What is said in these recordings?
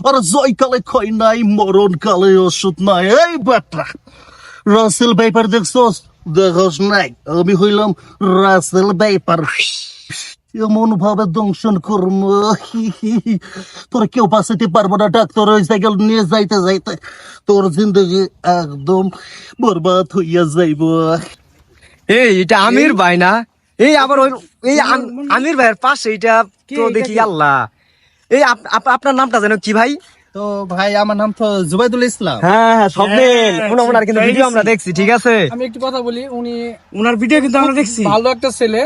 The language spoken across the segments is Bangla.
আর জয়কালে খয় নাই মরণ কালে ওষুধ নাই এই বেটা রাসেল পেপার দেখছস দেখস নাই আমি হইলাম রাসেল পেপার এমন ভাবে দংশন করম তোর কেউ বাঁচাতে পারব না ডাক্তার ওই সাইকেল নিয়ে যাইতে যাইতে তোর জিন্দগি একদম বরবাদ হইয়া যাইব এই এটা আমির ভাই না এই আবার ওই এই আম- আমির ভাইয়ের পাশে এটা তো দেখি আল্লাহ এই আপ- আপ- আপনার নামটা যেন কি ভাই? তো ভাই আমার নাম তো জুবাইদুল ইসলাম। হ্যাঁ হ্যাঁ স্বপ্নিল ওনার ওনার কিন্তু ভিডিও আমরা দেখছি ঠিক আছে? আমি একটু কথা বলি উনি ওনার ভিডিও কিন্তু আমরা দেখছি। ভালো একটা ছেলে।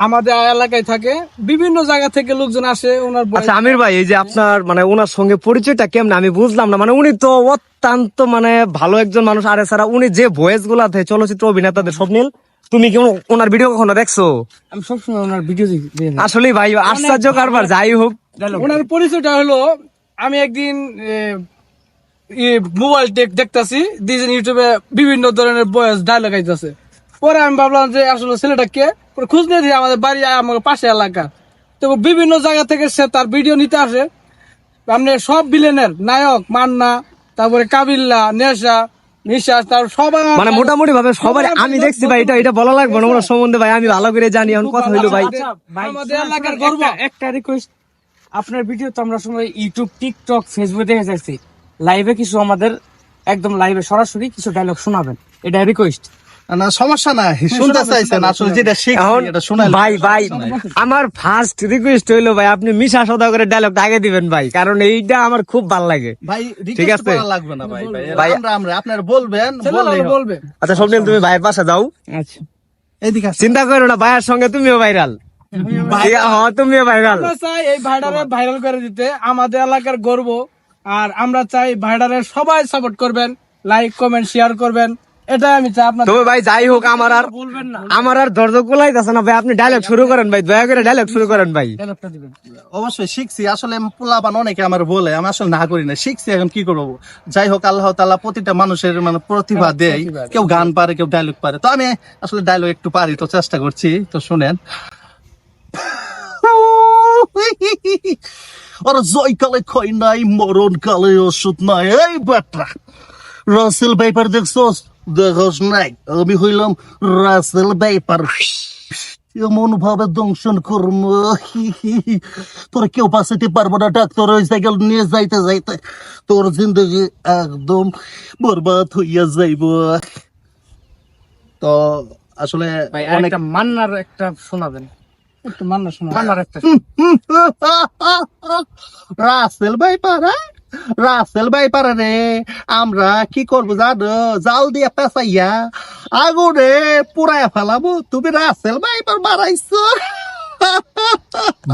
আমাদের এলাকায় থাকে বিভিন্ন জায়গা থেকে লোকজন আসে ওনার আচ্ছা আমির ভাই এই যে আপনার মানে ওনার সঙ্গে পরিচয়টা কেমন? আমি বুঝলাম না মানে উনি তো অত্যন্ত মানে ভালো একজন মানুষ। আর এছাড়া উনি যে ভয়েসগুলা চলচ্চিত্র অভিনেতাদের স্বপ্নিল তুমি কি ওনার ভিডিও কখনো দেখছ? আমি সবসময় ওনার ভিডিও দেখি আসলে ভাই আশ্চর্য কারবার যাই হোক। ওনার পরিচয়টা হলো আমি একদিন মোবাইল টেক দেখতেছি দিয়েছেন ইউটিউবে বিভিন্ন ধরনের বয়স ডায়লগ আইতেছে। পরে আমি ভাবলাম যে আসলে ছেলেটা কে? পরে খোঁজ নিয়ে দিই আমাদের বাড়ি আমার পাশে এলাকা। তো বিভিন্ন জায়গা থেকে সে তার ভিডিও নিতে আসে। আপনি সব বিলেনের নায়ক মান্না তারপরে কাবিল্লা নেশা নিশাস তার সবাই মানে মোটামুটি ভাবে সবাই আমি দেখছি ভাই এটা এটা বলা লাগবে না ওনার সম্বন্ধে ভাই আমি ভালো করে জানি এখন কথা হইল ভাই। আমাদের এলাকার গর্ব। একটা রিকোয়েস্ট আপনার ভিডিও তো আমরা সময় ইউটিউব টিকটক ফেসবুক দেখে যাচ্ছি লাইভে কিছু আমাদের একদম লাইভে সরাসরি কিছু ডায়লগ শোনাবেন। এটা রিকোয়েস্ট না সমস্যা নাই। শুনতে চাইছেন আসলে যেটা শিখছি এটা শোনাই ভাই ভাই আমার ফার্স্ট রিকোয়েস্ট হইল ভাই আপনি মিশা সদা করে ডায়লগটা আগে দিবেন ভাই কারণ এইটা আমার খুব ভালো লাগে। ভাই ঠিক আছে। লাগবে না ভাই ভাই আমরা আমরা আপনারা বলবেন বললেই আচ্ছা স্বপ্নিল তুমি ভাইয়ের পাশে যাও। আচ্ছা। এদিকে চিন্তা করো না ভাইয়ের সঙ্গে তুমিও ভাইরাল। হ্যাঁ ভাইরাল চাই এই ভাইরাল করে দিতে। আমাদের এলাকার গর্ব। আর আমরা চাই ভাইডারে সবাই সাপোর্ট করবেন লাইক কমেন্ট শেয়ার করবেন। এটাই আমি চাই আপনার তবে ভাই যাই হোক আমার আর বলবেন না। আমার আর না ভাই আপনি ডায়লগ শুরু করেন ভাই দয়া করে ডায়লগ শুরু করেন ভাই। অবশ্যই শিখছি। আসলে পোলাপান অনেকে আমার বলে আমি আসলে না করি না। শিখছি এখন কি করব? যাই হোক আল্লাহ তাআলা প্রতিটা মানুষের মানে প্রতিভা দেয়। কেউ গান পারে কেউ ডায়লগ পারে। তো আমি আসলে ডায়লগ একটু পারি তো চেষ্টা করছি। তো শুনেন আর জয়কালে খয় নাই মরণ কালে ওষুধ নাই এই বেটা। রাসেল পেপার দেখছস? দেখস নাই। আমি হইলাম রাসেল পেপার এমন ভাবে দংশন করম। তোর কেউ বাঁচাতে পারব না ডাক্তার ওই সাইকেল নিয়ে যাইতে যাইতে। তোর জিন্দগি একদম বরবাদ হইয়া যাইব। তো আসলে মান্নার একটা শোনাবেন। একটু মান্না শোনা মান্নার একটা রাসেল ভাই পারা। রাসেল ভাই পারা রে। আমরা কি করব জানো? জাল দিয়ে পেঁচাইয়া আগুনে পুরাইয়া ফেলাবো। তুমি রাসেল ভাই পার মারাইছো।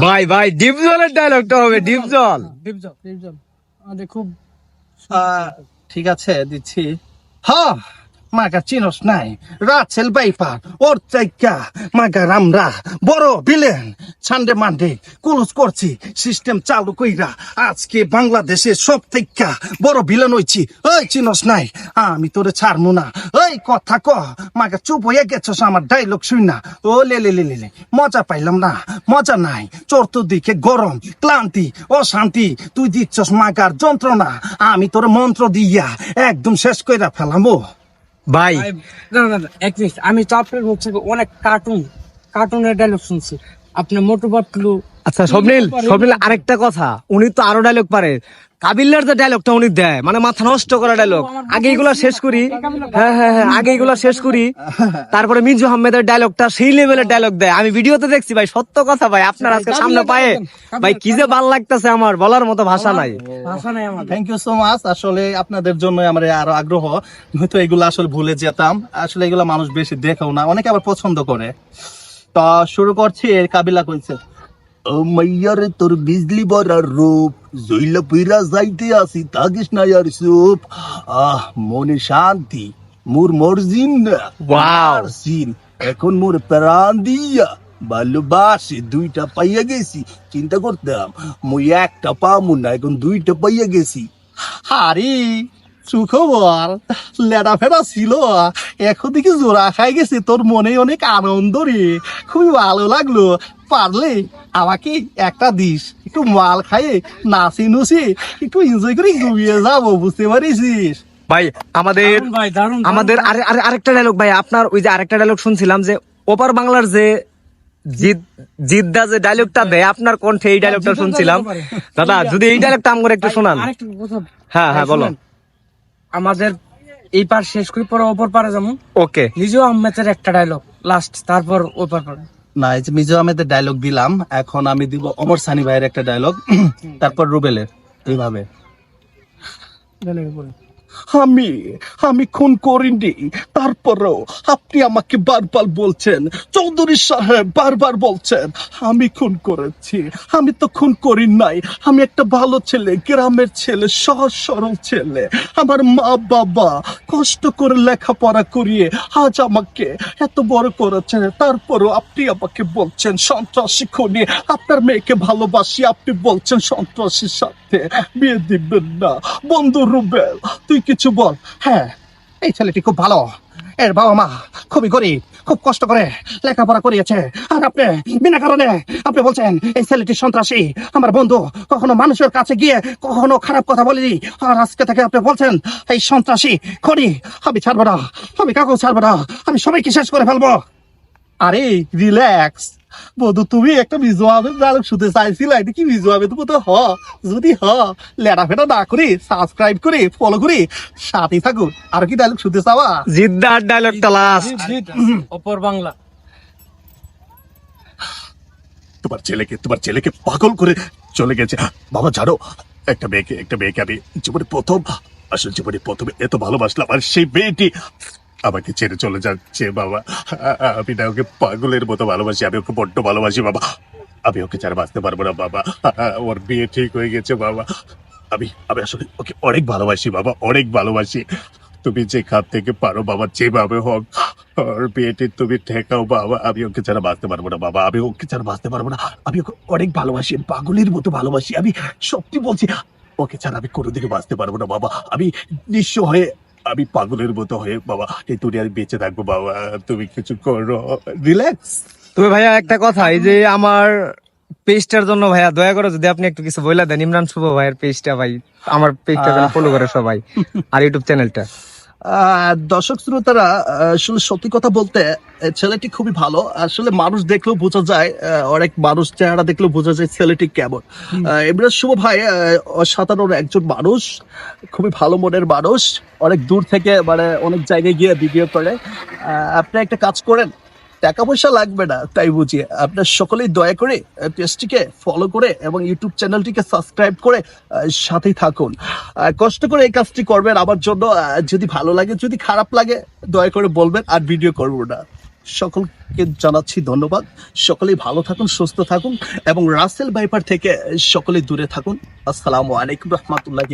ভাই ভাই ডিপ জলের ডায়লগটা হবে ডিপ জল। ডিপজল ডিপজল আমাদের খুব ঠিক আছে দিচ্ছি। হ্যাঁ মাগা চিনস নাই। রাসেল বাইপার ওর চাইকা মাগা রামরা, বড় বিলেন সানডে মানডে ক্লোজ করছি সিস্টেম চালু কইরা। আজকে বাংলাদেশে সব থেকে বড় বিলেন হইছি। ওই চিনস নাই, আমি তোরে ছাড়মু না। ওই কথা ক, মাগা চুপ হয়ে গেছস, আমার ডাইলগ শুই না। ও লে লে লে লে লে, মজা পাইলাম না, মজা নাই। চতুর্দিকে গরম, ক্লান্তি ও শান্তি তুই দিচ্ছস মাগার যন্ত্রণা। আমি তোর মন্ত্র দিয়া একদম শেষ কইরা ফেলামো। ভাই। না না এক মিনিট আমি তো আপনার হচ্ছে অনেক কার্টুন কার্টুনের ডায়লগ শুনছি। আপনি মোটু পাতলু আচ্ছা স্বপ্নিল স্বপ্নিল আরেকটা কথা উনি তো আরও ডায়লগ পারে। কাবিল্লার যে ডায়লগটা উনি দেয় মানে মাথা নষ্ট করা ডায়লগ আগে এগুলা শেষ করি। হ্যাঁ হ্যাঁ হ্যাঁ আগে এগুলা শেষ করি। তারপরে মিজু আহমেদের ডায়লগটা সেই লেভেলের ডায়লগ দেয়। আমি ভিডিওতে দেখছি ভাই সত্য কথা ভাই আপনার আজকে সামনে পায়ে। ভাই কি যে ভালো লাগতেছে আমার বলার মতো ভাষা নাই। ভাষা নাই আমাদের থ্যাংক ইউ সো মাচ আসলে আপনাদের জন্য আমার আরও আগ্রহ। হয়তো এগুলো আসলে ভুলে যেতাম। আসলে এগুলো মানুষ বেশি দেখেও না অনেকে আবার পছন্দ করে। তো শুরু করছি এর কাবিলা কইছে। মাইয়ারে তোর বিজলি বরার রূপ জইলা পুইরা যাইতে আসি তাগিস না আর সুপ। আহ মনে শান্তি মোর মর্জিন Wow. সিন এখন মোর প্রাণ দিয়া। ভালোবাসে দুইটা পাইয়া গেছি চিন্তা করতাম মুই একটা পামু না এখন দুইটা পাইয়া গেছি। হারি সুখবর লেডা ফেরা ছিল। এখন দিকে জোড়া খাই গেছে তোর মনে অনেক আনন্দ রে। খুবই ভালো লাগল পারলে আমাকে একটা দিস। একটু মাল খাইয়ে নাচি নুসি একটু এনজয় করে ঘুমিয়ে যাব বুঝতে পারিস ভাই আমাদের। আমাদের আরে আরে আরেকটা ডায়লগ ভাই আপনার ওই যে আরেকটা ডায়লগ শুনছিলাম যে ওপার বাংলার যে জিদ্দা যে ডায়লগটা দেয় আপনার কণ্ঠে এই ডায়লগটা শুনছিলাম। দাদা যদি এই ডায়লগটা আমার একটু শোনান। হ্যাঁ হ্যাঁ বলো। আমাদের এই পার শেষ করি পরে অপর পারে যেমন ওকে নিজেও আহমেদের একটা ডায়লগ লাস্ট তারপর ওপর পারে। না এই মিজো আহমেদের ডায়লগ দিলাম, এখন আমি দিব অমর সানি ভাইয়ের একটা ডায়লগ তারপর রুবেলের, এইভাবে। আমি আমি খুন করিনি। তারপরেও আপনি আমাকে বারবার বলছেন, চৌধুরী সাহেব বারবার বলছেন, আমি খুন করেছি। আমি তো খুন করি নাই। আমি একটা ভালো ছেলে, গ্রামের ছেলে, সহজ, সরল ছেলে। আমার মা, বাবা কষ্ট করে লেখাপড়া করিয়ে আজ আমাকে এত বড় করেছেন। তারপরও আপনি আমাকে বলছেন, সন্ত্রাসী খুনি, আপনার মেয়েকে ভালোবাসি। আপনি বলছেন, সন্ত্রাসীর সাথে বিয়ে দিবেন না। বন্ধু রুবেল, তুই কিছু বল। হ্যাঁ এই ছেলেটি খুব ভালো। এর বাবা মা খুবই গরিব, খুব কষ্ট করে লেখাপড়া করিয়েছে। আর আপনি, বিনা কারণে আপনি বলছেন, এই ছেলেটি সন্ত্রাসী। আমার বন্ধু কখনো মানুষের কাছে গিয়ে কখনো খারাপ কথা বলিনি। আর আজকে থেকে আপনি বলছেন, এই সন্ত্রাসী খনি আমি ছাড়বো না, আমি কাউকে ছাড়বো না, আমি সবাইকে শেষ করে ফেলব। আরে, রিল্যাক্স। বধু তুমি একটা বিজু আহমেদ ডায়লগ শুনতে চাইছিলে এটা কি বিজু আহমেদ মতো হ যদি হ লেটা ফেটা না করি সাবস্ক্রাইব করে ফলো করে সাথে থাকুন। আর কি ডায়লগ শুনতে চাওয়া? জিদ্দার ডায়লগটা লাস্ট অপর বাংলা। তোমার ছেলেকে তোমার ছেলেকে পাগল করে চলে গেছে। বাবা জানো একটা মেয়েকে একটা মেয়েকে আমি জীবনে প্রথম আসলে জীবনে প্রথমে এত ভালোবাসলাম আর সেই মেয়েটি আমাকে ছেড়ে চলে যাচ্ছে, বাবা। আমি না ওকে পাগলের মতো ভালোবাসি, আমি ওকে বড্ড ভালোবাসি, বাবা। আমি ওকে ছাড়া বাঁচতে পারব না, বাবা। ওর বিয়ে ঠিক হয়ে গেছে, বাবা। আমি আমি আসলে ওকে অনেক ভালোবাসি, বাবা, অনেক ভালোবাসি। তুমি যে খাত থেকে পারো, বাবা, যেভাবে হোক, ওর বিয়েটি তুমি ঠেকাও, বাবা। আমি ওকে ছাড়া বাঁচতে পারব না, বাবা। আমি ওকে ছাড়া বাঁচতে পারব না। আমি ওকে অনেক ভালোবাসি, পাগলের মতো ভালোবাসি। আমি সত্যি বলছি, ওকে ছাড়া আমি কোনোদিকে বাঁচতে পারব না, বাবা। আমি নিঃস্ব হয়ে আমি পাগলের মতো হয়ে বাবা এই দুনিয়ার বেঁচে থাকব বাবা তুমি কিছু করো। রিল্যাক্স তবে ভাইয়া একটা কথা এই যে আমার পেজটার জন্য ভাইয়া দয়া করে যদি আপনি একটু কিছু বইলা দেন ইমরান শুভ ভাইয়ের পেজটা ভাই আমার পেজটা ফলো করে সবাই আর ইউটিউব চ্যানেলটা দর্শক শ্রোতারা আসলে সত্যি কথা বলতে ছেলেটি খুবই ভালো। আসলে মানুষ দেখলেও বোঝা যায় অনেক মানুষ চেহারা দেখলেও বোঝা যায় ছেলেটি কেমন। আহ, ইমরান শুভ ভাই অসাধারণ একজন মানুষ খুবই ভালো মনের মানুষ অনেক দূর থেকে মানে অনেক জায়গায় গিয়ে ভিডিও করে। আপনি একটা কাজ করেন। টাকা পয়সা লাগবে না, তাই বুঝিয়ে আপনার সকলেই দয়া করে পেজটিকে ফলো করে এবং ইউটিউব চ্যানেলটিকে সাবস্ক্রাইব করে সাথেই থাকুন। কষ্ট করে এই কাজটি করবেন আমার জন্য যদি ভালো লাগে, যদি খারাপ লাগে, দয়া করে বলবেন, আর ভিডিও করব না। সকলকে জানাচ্ছি ধন্যবাদ। সকলেই ভালো থাকুন, সুস্থ থাকুন এবং রাসেল বাইপার থেকে সকলেই দূরে থাকুন। আসসালামু আলাইকুম রহমতুল্লাহ